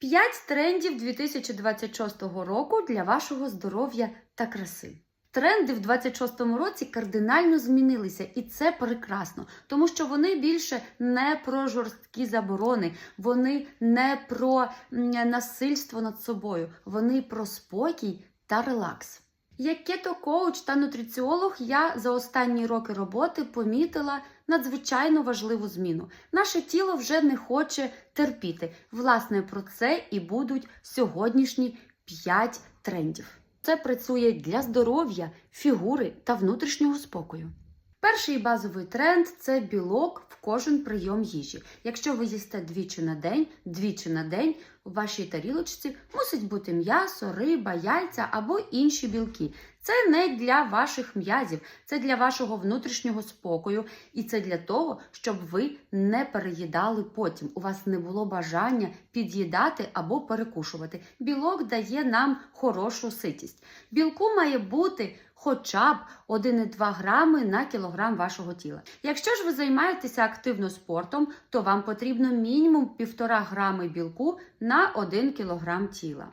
5 трендів 2026 року для вашого здоров'я та краси. Тренди в 26-му році кардинально змінилися, і це прекрасно, тому що вони більше не про жорсткі заборони, вони не про насильство над собою, вони про спокій та релакс. Як кето-коуч та нутриціолог, я за останні роки роботи помітила надзвичайно важливу зміну. Наше тіло вже не хоче терпіти. Власне, про це і будуть сьогоднішні 5 трендів. Це працює для здоров'я, фігури та внутрішнього спокою. Перший базовий тренд це білок в кожен прийом їжі. Якщо ви їсте двічі на день, двічі на день у вашій тарілочці мусить бути м'ясо, риба, яйця або інші білки. Це не для ваших м'язів, це для вашого внутрішнього спокою, і це для того, щоб ви не переїдали потім. У вас не було бажання під'їдати або перекушувати. Білок дає нам хорошу ситість. Білку має бути хоча б 1,2 грами на кілограм вашого тіла. Якщо ж ви займаєтеся активно спортом, то вам потрібно мінімум 1,5 грами білку на 1 кілограм тіла.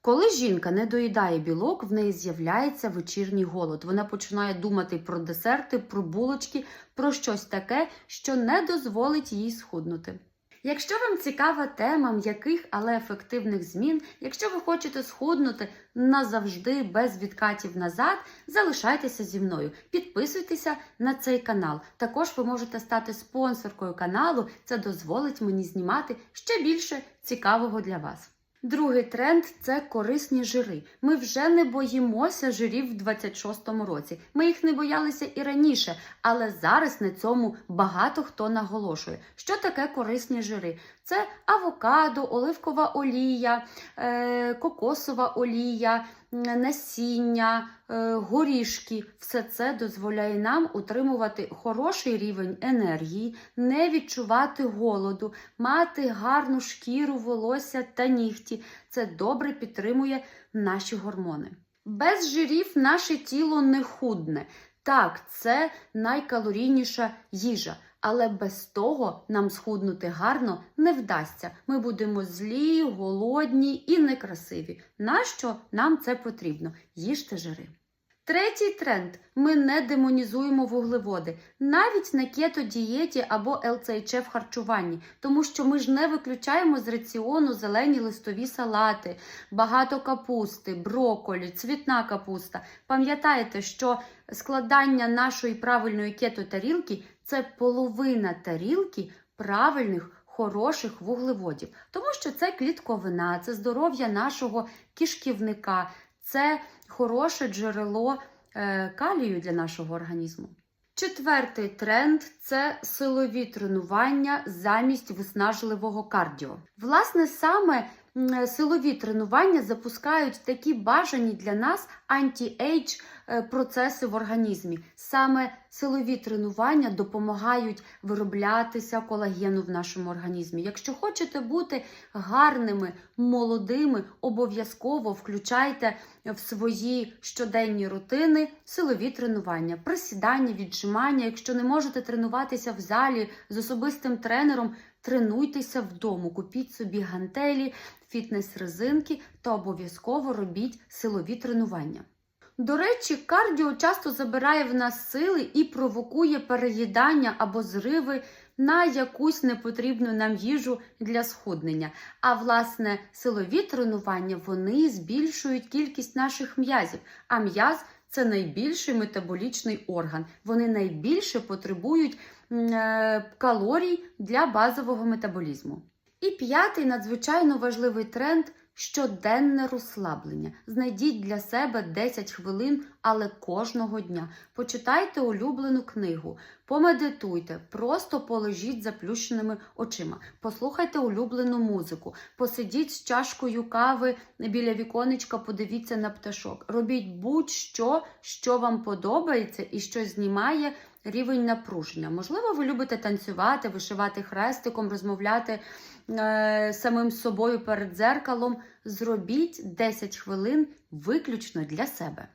Коли жінка не доїдає білок, в неї з'являється вечірній голод. Вона починає думати про десерти, про булочки, про щось таке, що не дозволить їй схуднути. Якщо вам цікава тема м'яких, але ефективних змін, якщо ви хочете схуднути назавжди без відкатів назад, залишайтеся зі мною, підписуйтеся на цей канал. Також ви можете стати спонсоркою каналу, це дозволить мені знімати ще більше цікавого для вас. Другий тренд це корисні жири. Ми вже не боїмося жирів в 26-му році. Ми їх не боялися і раніше, але зараз на цьому багато хто наголошує. Що таке корисні жири? Це авокадо, оливкова олія, е, кокосова олія, насіння, е, горішки. Все це дозволяє нам утримувати хороший рівень енергії, не відчувати голоду, мати гарну шкіру, волосся та нігті. Це добре підтримує наші гормони. Без жирів наше тіло не худне. Так, це найкалорійніша їжа, але без того нам схуднути гарно не вдасться. Ми будемо злі, голодні і некрасиві. Нащо нам це потрібно? Їжте жири. Третій тренд: ми не демонізуємо вуглеводи навіть на кето-дієті або ЛЦＨ в харчуванні, тому що ми ж не виключаємо з раціону зелені листові салати, багато капусти, броколі, цвітна капуста. Пам'ятайте, що складання нашої правильної кето-тарілки це половина тарілки правильних. Хороших вуглеводів, тому що це клітковина, це здоров'я нашого кишківника, це хороше джерело е, калію для нашого організму. Четвертий тренд це силові тренування замість виснажливого кардіо. Власне, саме силові тренування запускають такі бажані для нас анті-ейдж е, процеси в організмі. Саме силові тренування допомагають вироблятися колагену в нашому організмі. Якщо хочете бути гарними, молодими, обов'язково включайте в свої щоденні рутини силові тренування, присідання, віджимання. Якщо не можете тренуватися в залі з особистим тренером, тренуйтеся вдома, купіть собі гантелі, фітнес-резинки та обов'язково робіть силові тренування. До речі, кардіо часто забирає в нас сили і провокує переїдання або зриви на якусь непотрібну нам їжу для схуднення. А власне, силові тренування вони збільшують кількість наших м'язів. А м'яз це найбільший метаболічний орган. Вони найбільше потребують е, калорій для базового метаболізму. І п'ятий надзвичайно важливий тренд щоденне розслаблення. Знайдіть для себе 10 хвилин, але кожного дня. Почитайте улюблену книгу, помедитуйте, просто полежіть заплющеними очима, послухайте улюблену музику, посидіть з чашкою кави біля віконечка, подивіться на пташок. Робіть будь-що, що вам подобається і що знімає рівень напруження. Можливо, ви любите танцювати, вишивати хрестиком, розмовляти е, самим собою перед дзеркалом. Зробіть 10 хвилин виключно для себе.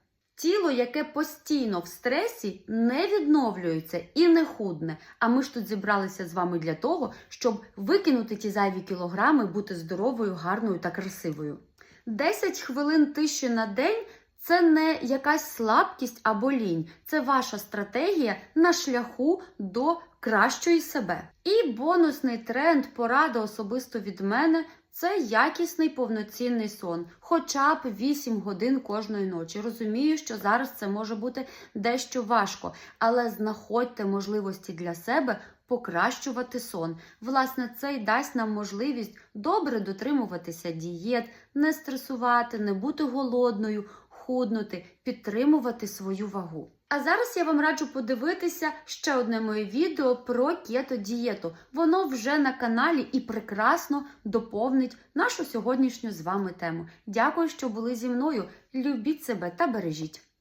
Тіло, яке постійно в стресі, не відновлюється і не худне. А ми ж тут зібралися з вами для того, щоб викинути ті зайві кілограми, бути здоровою, гарною та красивою. 10 хвилин тиші на день це не якась слабкість або лінь, це ваша стратегія на шляху до кращої себе. І бонусний тренд, порада особисто від мене. Це якісний повноцінний сон, хоча б 8 годин кожної ночі. Розумію, що зараз це може бути дещо важко, але знаходьте можливості для себе покращувати сон. Власне, це й дасть нам можливість добре дотримуватися дієт, не стресувати, не бути голодною, худнути, підтримувати свою вагу. А зараз я вам раджу подивитися ще одне моє відео про кето-дієту. Воно вже на каналі і прекрасно доповнить нашу сьогоднішню з вами тему. Дякую, що були зі мною. Любіть себе та бережіть.